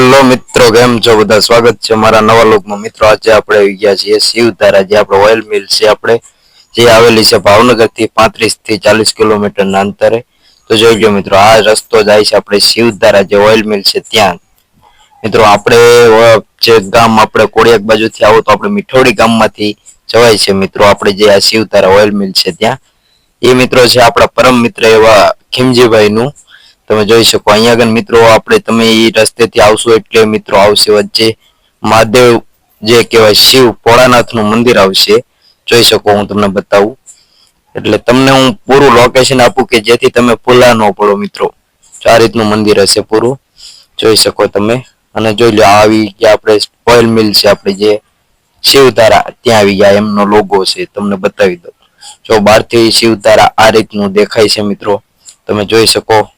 Hello મિત્રો, કેમ છો બધા? સ્વાગત છે મારા નવા લોકમાં. મિત્રો, આજે આપણે આવી ગયા છીએ શિવધારા જે આપણે ઓઇલ મિલ છે આપણે, જે આવેલી છે ભાવનગરથી પાંત્રીસથી ચાલીસ કિલોમીટર ના અંતરે. તો જોઈ ગયો મિત્રો, આ રસ્તો જાય છે આપણે શિવધારા જે ઓઇલ મિલ છે ત્યાં. મિત્રો, આપણે જે ગામ આપણે કોડિયાક બાજુથી આવો તો આપણે મીઠોડી ગામમાંથી જવાય છે મિત્રો. આપણે જે આ શિવધારા ઓઇલ મિલ છે ત્યાં. એ મિત્રો છે આપણા પરમ મિત્ર એવા ખીમજીભાઈ નું તમે જોઈ શકો. અહીંયા આગળ મિત્રો આપણે તમે એ રસ્તેથી આવશો એટલે મિત્રો આવશે વચ્ચે મહાદેવ જે કહેવાય શિવ ભોળાનાથનું મંદિર આવશે, જોઈ શકો હું તમને બતાવું. એટલે તમને હું પૂરું લોકેશન આપું કે જેથી તમે ભૂલા ન પડો મિત્રો. આ રીતનું મંદિર હશે પૂરું. જોઈ શકો તમે. અને જોઈ લો, આવી ગયા આપણે ઓઇલ મિલ છે, આપણે જે શિવધારા ત્યાં આવી ગયા, એમનો લોગો છે, તમને બતાવી દઉં. જો બહારથી શિવધારા આ રીતનું દેખાય છે મિત્રો, તમે જોઈ શકો.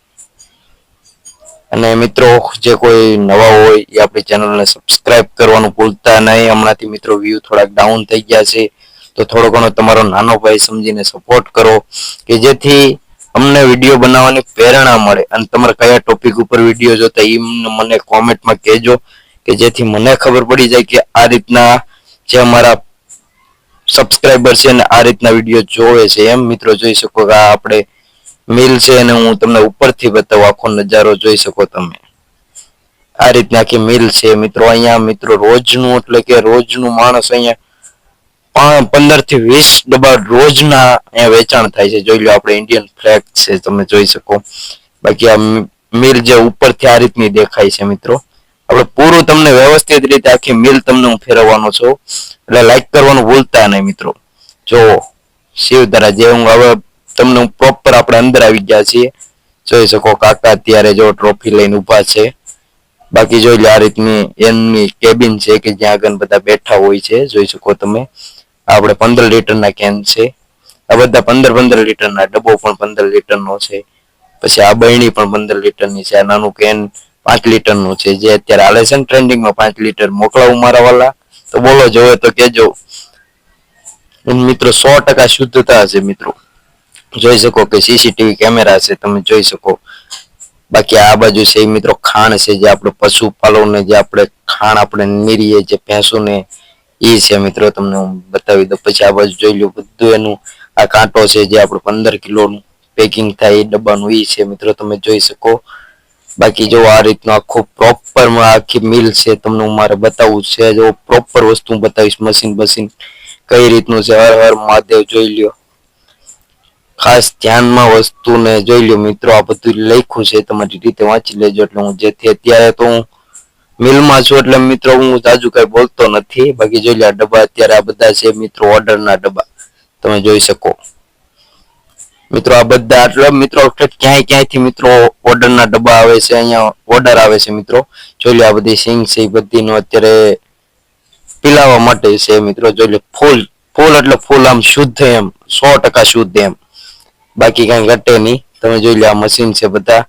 અને મિત્રો, જે કોઈ નવા હોય એ આપણી ચેનલને સબસ્ક્રાઇબ કરવાનું ભૂલતા નહીં. હમણાંથી મિત્રો વ્યૂ થોડાક ડાઉન થઈ ગયા છે. તો થોડો ઘણો તમારો નાનો ભાઈ સમજીને સપોર્ટ કરો કે જેથી અમને વીડિયો બનાવવાની પ્રેરણા મળે. અને તમારે કયા ટોપિક ઉપર વીડિયો જોતા એ મને કોમેન્ટમાં કહેજો કે જેથી મને ખબર પડી જાય કે આ રીતના જે અમારા સબસ્ક્રાઇબર છે ને આ રીતના વીડિયો જોવે છે. એમ મિત્રો, જોઈ શકો કે આ આપણે મિલ છે અને હું તમને ઉપરથી બતાવું, આખો નજારો જોઈ શકો તમે. આ રીતની આખી મિલ છે. મિત્રો, અહીંયા મિત્રો, રોજનું એટલે કે રોજનું માણસ અહીંયા પંદરથી વીસ ડબ્બા રોજના અહીંયા વેચાણ થાય છે. જોઈ લો, આપણે ઇન્ડિયન ફ્લેગ છે, તમે જોઈ શકો. બાકી આ મિલ જે ઉપરથી આ રીતની દેખાય છે, મિત્રો. આપણે પૂરું તમને વ્યવસ્થિત રીતે આખી મિલ તમને હું ફેરવવાનો છું. એટલે લાઈક કરવાનું ભૂલતા નહીં, મિત્રો. જો શિવધારા, જે હું હવે તમને પ્રોપર આપણે અંદર આવી ગયા છીએ. જોઈ શકો કાકા અત્યારે જો ટ્રોફી લઈને ઊભા છે. બાકી જોઈ લો આ રીતની એમની કેબિન છે કે જ્યાં આગળ બધા બેઠા હોય છે. જોઈ શકો તમે. આપણે પંદર લીટરના કેન છે. આ બધા પંદર પંદર લીટરના, ડબ્બો પણ પંદર લીટરનો છે. પછી આ બહેણી પણ પંદર લીટરની છે. આ નાનું કેન પાંચ લીટરનું છે. જે અત્યારે હાલે છે ને ટ્રેન્ડિંગમાં પાંચ લીટર. મોકલાવું મારા વાલા? તો બોલો, જોવે તો કેજો મિત્રો સો ટકા શુદ્ધતા હશે મિત્રો. જોઈ શકો કે સીસીટીવી કેમેરા છે, તમે જોઈ શકો. બાકી આ બાજુ છે એ મિત્રો ખાણ છે, જે આપણે પશુપાલન જે આપણે ખાણ આપણે નીરીએ જે ભેંસોને એ છે મિત્રો તમને હું બતાવી દઉં. પછી આ બાજુ જોઈ લો બધું એનું આ કાંટો છે જે આપણે પંદર કિલોનું પેકિંગ થાય એ ડબ્બાનું એ છે મિત્રો, તમે જોઈ શકો. બાકી જો આ રીતનું આખું પ્રોપર આખી મિલ છે, તમને હું મારે બતાવવું છે. જો પ્રોપર વસ્તુ બતાવીશ મશીન મશીન કઈ રીતનું છે, હર હર મહાદેવ જોઈ લ્યો. ખાસ ધ્યાનમાં વસ્તુને જોઈ લ્યો મિત્રો, આ બધું લખ્યું છે, તમારી રીતે વાંચી લેજો. એટલે હું જેથી અત્યારે તો હું મિલમાં છું, એટલે મિત્રો હું જાજુ કઈ બોલતો નથી. બાકી જોઈ લે ડબ્બા અત્યારે આ બધા છે મિત્રો, ઓર્ડરના ડબ્બા. તમે જોઈ શકો. મિત્રો, આ બધા, એટલે મિત્રો, ક્યાંય ક્યાંયથી મિત્રો ઓર્ડરના ડબ્બા આવે છે, અહીંયા ઓર્ડર આવે છે મિત્રો. જોઈ લો આ બધી સિંગ છે, એ બધીનો અત્યારે પીલાવા માટે છે, મિત્રો. જોઈ લો ફૂલ ફૂલ એટલે ફૂલ આમ શુદ્ધ એમ, સો ટકા શુદ્ધ એમ. બાકી કઈ ઘટે નહીં. તમે જોઈ લો આ મશીન છે બધા.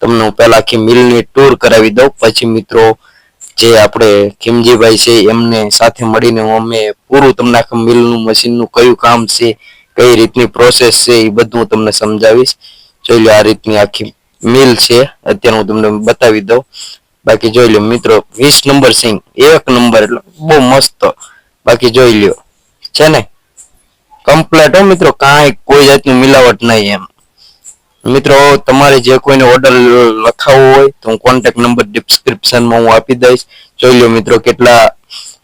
તમને હું પહેલાં આખી મિલની ટૂર કરાવી દઉં. પછી મિત્રો જે આપણે ખીમજીભાઈ છે એમને સાથે મળીને હું અમે પૂરું તમને આખા મિલનું મશીનનું કયું કામ છે, કઈ રીતની પ્રોસેસ છે એ બધું હું તમને સમજાવીશ. જોઈ લો આ રીતની આખી મિલ છે. અત્યારે હું તમને બતાવી દઉં. બાકી જોઈ લો મિત્રો, વીસ નંબર સિંગ એક નંબર એટલે બહુ મસ્ત. બાકી જોઈ લ્યો છે ને? કમ્પ્લેટ હો મિત્રો, કાંઈ કોઈ જાતની મિલાવટ નહીં એમ. મિત્રો, તમારે જે કોઈને ઓર્ડર લખાવવો હોય તો હું કોન્ટેક્ટ નંબર ડિસ્ક્રિપ્શનમાં હું આપી દઈશ. જોઈ લો મિત્રો, કેટલા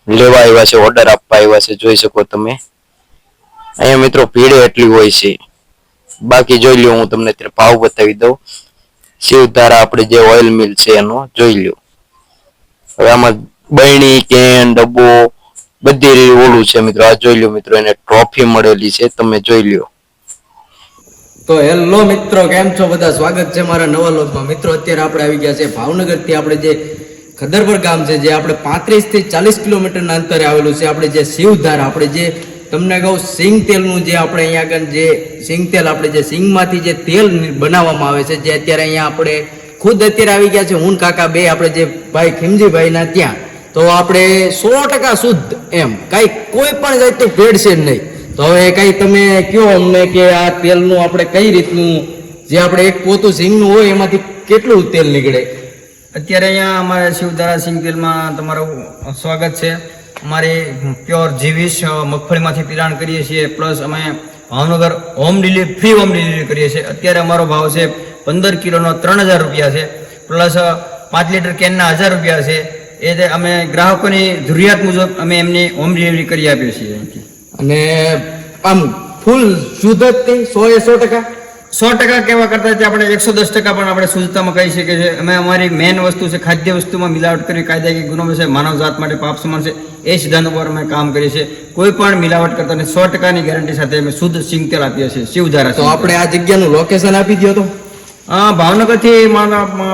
લેવા આવ્યા છે ઓર્ડર આપવા આવ્યા છે, જોઈ શકો તમે. અહીંયા મિત્રો, ભીડ એટલી હોય છે. બાકી જોઈ લો, હું તમને અત્યારે ભાવ બતાવી દઉં. શિવધારા આપણે જે ઓઇલ મિલ છે એનો, જોઈ લો. હવે આમાં બૈણી, કેન, ડબ્બો બધી ઓલું છે મિત્રો, આ જોઈ લ્યો મિત્રો, એને ટ્રોફી મળેલી છે, તમે જોઈ લ્યો. તો હેલો મિત્રો, કેમ છો બધા? સ્વાગત છે મારા નવા લોકમાં મિત્રો, અત્યારે આપણે આવી ગયા છે ભાવનગરથી આપણે જે ખદરપર ગામ છે, જે આપણે પાંત્રીસથી ચાલીસ કિલોમીટરના અંતરે આવેલું છે, આપણે જે શિવધાર, આપણે જે તમને કહું, સિંગ તેલનું જે આપણે અહીંયા આગળ જે સિંગ તેલ, આપણે જે સિંગમાંથી જે તેલ બનાવવામાં આવે છે, જે અત્યારે અહીંયા આપણે ખુદ અત્યારે આવી ગયા છે હું કાકા બે, આપણે જે ભાઈ ખીમજીભાઈના ત્યાં. તો આપણે સો ટકા શુદ્ધ એમ. કાંઈ કોઈ પણ જાતનું ભેળસેળ નહીં. તો હવે કઈ તમે કયો અમને કે આ તેલનું આપણે કઈ રીતનું જે આપણે એક પોતું સિંગનું હોય એમાંથી કેટલું તેલ નીકળે? અત્યારે અહીંયા અમારે શિવધારા સિંગ તેલમાં તમારું સ્વાગત છે. અમારે પ્યોર જીવીશ અ, મગફળીમાંથી પિરાણ કરીએ છીએ પ્લસ અમે Bhavnagar home delivery free home delivery કરીએ છીએ. અત્યારે અમારો ભાવ છે પંદર કિલોનો ત્રણ હજાર રૂપિયા છે પ્લસ પાંચ લીટર કેનના હજાર રૂપિયા છે. એ અમે ગ્રાહકોની જરૂરિયાત મુજબ અમે એમની હોમ ડિલિવરી કરી આપીએ છીએ અહીંથી. અને આમ ફૂલ શુદ્ધ જ સો એ સો ટકા? સો ટકા કહેવા કરતાં આપણે એકસો દસ ટકા પણ આપણે શુદ્ધતામાં કહી શકીએ છીએ. અમે અમારી મેઇન વસ્તુ છે ખાદ્ય વસ્તુમાં મિલાવટ કરી કાયદાકીય ગુનો છે માનવ જાત માટે પાપ સમાન છે એ સિદ્ધાંત ઉપર અમે કામ કરીએ છીએ. કોઈ પણ મિલાવટ કરતા સો ટકાની ગેરંટી સાથે અમે શુદ્ધ સિંગતેલ આપીએ છીએ શિવધારા તો આપણે આ જગ્યાનું લોકેશન આપી દો તો. ભાવનગરથી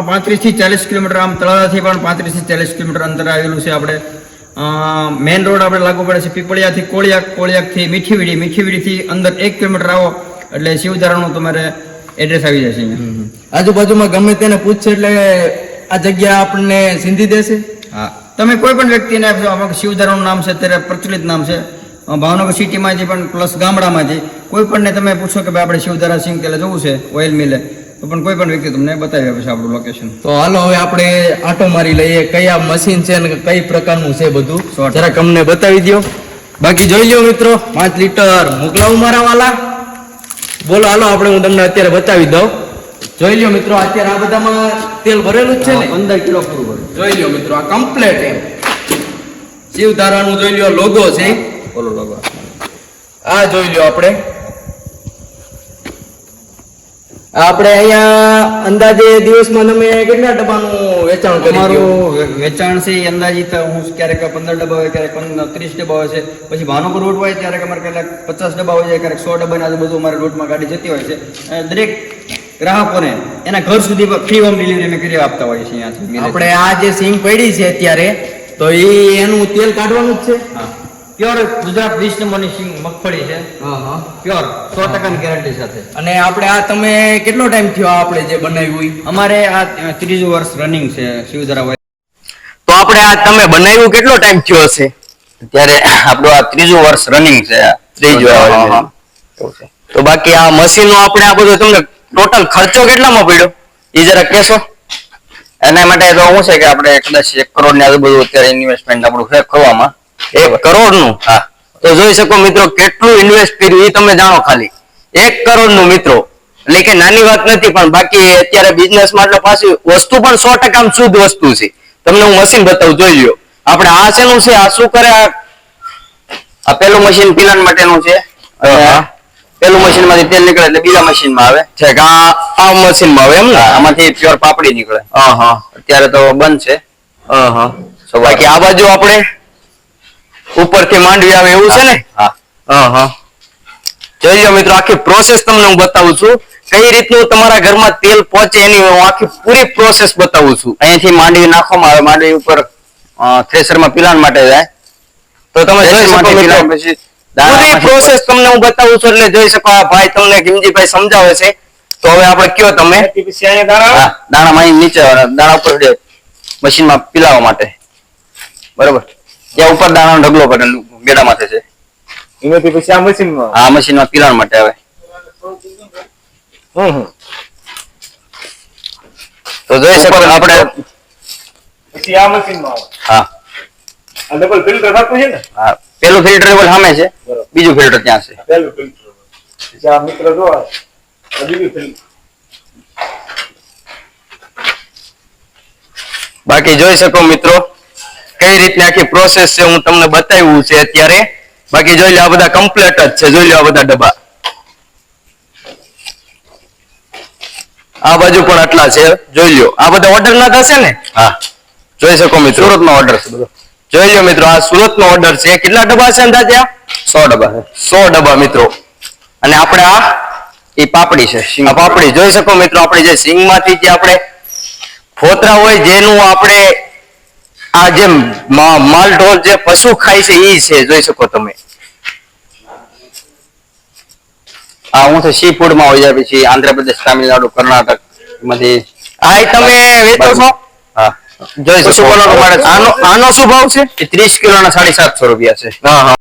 પાંત્રીસથી ચાલીસ કિલોમીટર આમ તળાજાથી પણ પાંત્રીસથી ચાલીસ કિલોમીટર અંતર આવેલું છે આપણે. મેઇન રોડ આપણે લાગુ પડે છે પીપળિયાથી કોળિયાક કોળિયાકથી મીઠીવીડી. મીઠીવીડીથી અંદર એક કિલોમીટર આવો એટલે શિવધારાનું તમારે એડ્રેસ આવી જશે આજુબાજુમાં ગમે તેને પૂછશે એટલે આ જગ્યા આપણને સિંધી દેશે? હા. તમે કોઈ પણ વ્યક્તિને શિવધારાનું નામ છે અત્યારે પ્રચલિત નામ છે. ભાવનગર સિટીમાંથી પણ પ્લસ ગામડામાંથી કોઈ પણને તમે પૂછો કે ભાઈ આપણે શિવધારા સિંહ તેલે જવું છે ઓઇલ મિલે. તો પણ કોઈ પણ વ્યક્તિ તમને બતાવી આપે છે આપણું લોકેશન તો હાલો હવે આપણે આટો મારી લઈએ. કયા મશીન છે અને કઈ પ્રકારનું છે બધું? જરાક અમને બતાવી દો બાકી જોઈ લ્યો મિત્રો પાંચ લીટર મોકલાવું મારા વાલા. બોલો હાલો આપણે હું તમને અત્યારે બતાવી દઉં. જોઈ લ્યો મિત્રો અત્યારે આ બધામાં તેલ ભરેલું જ છે ને? પંદર કિલો પૂરું ભરેલું. જોઈ લ્યો મિત્રો આ કમ્પ્લેટ એમ. શિવધારાનું જોઈ લ્યો લોગો છે. બોલો લોગો આ જોઈ લ્યો આપણે. આપણે અહીંયા અંદાજે દિવસમાં તમે કેટલા ડબ્બાનું વેચાણ કરી અમારું વેચાણ છે અંદાજિત હું ક્યારેક પંદર ડબ્બા હોય ક્યારેક ત્રીસ ડબ્બા હોય છે. પછી ભાનુપુર રોડ હોય ત્યારે અમારે કેટલાક પચાસ ડબ્બા હોય છે ક્યારેક સો ડબ્બાની આજુબાજુ અમારે રોડમાં ગાડી જતી હોય છે. દરેક ગ્રાહકોને એના ઘર સુધી ફ્રી હોમ ડિલિવરી અમે કરી આપતા હોઈએ છીએ છે. આપણે આ જે સિંગ પડી છે અત્યારે તો એ એનું તેલ કાઢવાનું જ છે? હા. પ્યોર ગુજરાત વીસ નંબરની સિંગ મગફળી છે. પ્યોર સો ટકાની ગેરંટી સાથે. અને આપણે આ તમે કેટલો ટાઈમ થયો આપણે જે બનાવ્યું હોય અમારે આ ત્રીજું વર્ષ રનિંગ છે શિવધારા તો આપણે આ તમે બનાવ્યું કેટલો ટાઈમ થયો હશે? ત્યારે આપણું આ ત્રીજું વર્ષ રનિંગ છે ત્રીજું. તો બાકી આ મશીનો આપણે આ બધું તમને ટોટલ ખર્ચો કેટલામાં પડ્યો? એ જરા કહેશો? એના માટે તો શું છે કે આપણે કદાચ એક કરોડની આજુબાજુ અત્યારે ઇન્વેસ્ટમેન્ટ આપણું છે ખોવામાં. એક કરોડનું હા. તો જોઈ શકો મિત્રો કેટલું ઇન્વેસ્ટ કર્યું એ તમે જાણો ખાલી. એક કરોડનું મિત્રો. એટલે કે નાની વાત નથી પણ બાકી અત્યારે બિઝનેસમાં એટલે પાછી વસ્તુ પણ સો ટકા શુદ્ધ વસ્તુ છે. તમને હું મશીન બતાવું જોઈ લ્યો. આપણે આ શેનું છે? આ શું કરે? આ પેલું મશીન પિલાન માટેનું છે. પેલું મશીનમાંથી તેલ નીકળે એટલે બીજા મશીનમાં આવે. છે કે આ આ મશીનમાં આવે એમ ને? આમાંથી પ્યોર પાપડી નીકળે. હા હા. અત્યારે તો બંધ છે. હા. બાકી આ બાજુ આપણે ઉપરથી માંડવી આવે એવું છે ને? હા. હા હા મિત્રો આખી પ્રોસેસ તમને હું બતાવું છું. કઈ રીતનું તમારા ઘરમાં તેલ પહોંચે એની હું આખી પૂરી પ્રોસેસ બતાવું છું. અહીંયાથી માંડવી નાખવામાં આવે માંડવી ઉપર થ્રેસરમાં પિલાન માટે જાય. તો તમે જોઈ શકો મિત્રો પૂરી પ્રોસેસ તમને હું બતાવું છું એટલે જોઈ શકો આ ભાઈ તમને કિમજીભાઈ સમજાવે છે. તો હવે આપણે કયો તમે? દાણા? દાણામાં અહીં નીચે દાણા ઉપર મશીનમાં પીલાવા માટે. બરોબર? ત્યાં ઉપર દાણાનો ઢગલો પડે ગેડા માથે છે એમાંથી પછી આ મશીનમાં આ મશીનમાં પીલાણ માટે આવે. હમ. તો જોઈ શકો આપણે. પછી આ મશીનમાં આવે. હા. આ ડબલ ફિલ્ટર થતું છે ને? હા. પેલું ફિલ્ટર સામે છે. બીજું ફિલ્ટર ત્યાં છે. પહેલું ફિલ્ટર પછી આ મિત્ર જો આ આ બીજું ફિલ્ટર બાકી જોઈ શકો મિત્રો કઈ રીતની આખી પ્રોસેસ છે હું તમને બતાવ્યું છે અત્યારે. બાકી જોઈ લો આ બધા કમ્પ્લીટ જ છે. જોઈ લો આ બધા ડબ્બા. આ બાજુ પણ આટલા છે. જોઈ લો. આ બધા ઓર્ડર ના થશે ને? હા. જોઈ શકો મિત્રો. સુરત નો ઓર્ડર છે બધો. જોઈ લો મિત્રો આ સુરત નો ઓર્ડર છે. કેટલા ડબ્બા છે અંદાજે આ? સો ડબ્બા છે. સો ડબ્બા મિત્રો. અને આપણે આ એ પાપડી છે આ પાપડી. જોઈ શકો મિત્રો આપણે જે સિંગમાંથી જે આપણે ફોતરા હોય જેનું આપણે આ જે મા- માલ ઢોર જે પશુ ખાય છે એ છે જોઈ શકો તમે. આ હું તો સી ફૂડમાં હોય જાય પછી આંધ્રપ્રદેશ તામિલનાડુ કર્ણાટકમાંથી આ તમે વેચો છો? હા. જોઈ શકો. આનો આનો શું ભાવ છે? એ ત્રીસ કિલો ના સાડી સાતસો રૂપિયા છે. હા હા.